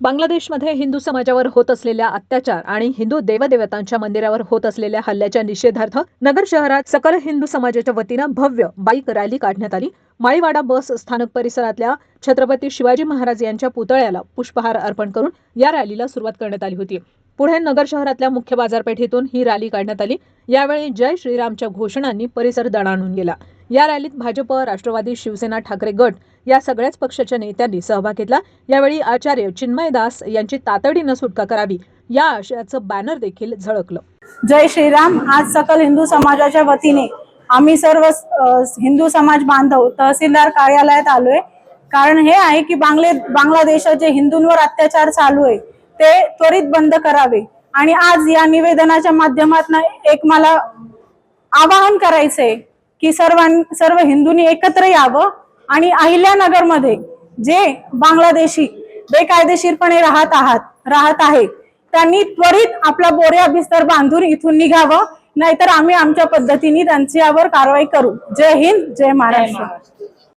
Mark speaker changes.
Speaker 1: बांगलादेशमध्ये हिंदू समाजावर होत असलेल्या अत्याचार आणि हिंदू देवदेवतांच्या मंदिरावर होत असलेल्या हल्ल्याच्या निषेधार्थ नगर शहरात सकल हिंदू समाजाच्या वतीनं भव्य बाईक रॅली काढण्यात आली. माळीवाडा बस स्थानक परिसरातल्या छत्रपती शिवाजी महाराज यांच्या पुतळ्याला पुष्पहार अर्पण करून या रॅलीला सुरुवात करण्यात आली होती. पुढे नगर शहरातल्या मुख्य बाजारपेठेतून ही रॅली काढण्यात आली. यावेळी जय श्रीरामच्या घोषणांनी परिसर दणाणून गेला. या रॅलीत भाजप राष्ट्रवादी शिवसेना ठाकरे गट या सगळ्याच पक्षाच्या नेत्यांनी सहभाग घेतला. यावेळी आचार्य चिन्मय दास यांची तातडीनं सुटका करावी या आशयाचं बॅनर देखील झळकलं.
Speaker 2: जय श्रीराम. आज सकल हिंदू समाजाच्या वतीने आम्ही सर्व हिंदू समाज बांधव तहसीलदार कार्यालयात आलोय. कारण हे आहे की बांगले बांगलादेशाचे हिंदूंवर अत्याचार चालू आहे ते त्वरित बंद करावे. आणि आज या निवेदनाच्या माध्यमातून एक मला आवाहन करायचंय की सर्वां सर्व हिंदूंनी एकत्र यावं आणि अहिल्यानगरमध्ये जे बांगलादेशी बेकायदेशीरपणे राहत आहात राहत आहे त्यांनी त्वरित आपला बोऱ्या बिस्तर बांधून इथून निघावं नाहीतर आम्ही आमच्या पद्धतीने त्यांच्यावर कारवाई करू. जय हिंद जय महाराष्ट्र.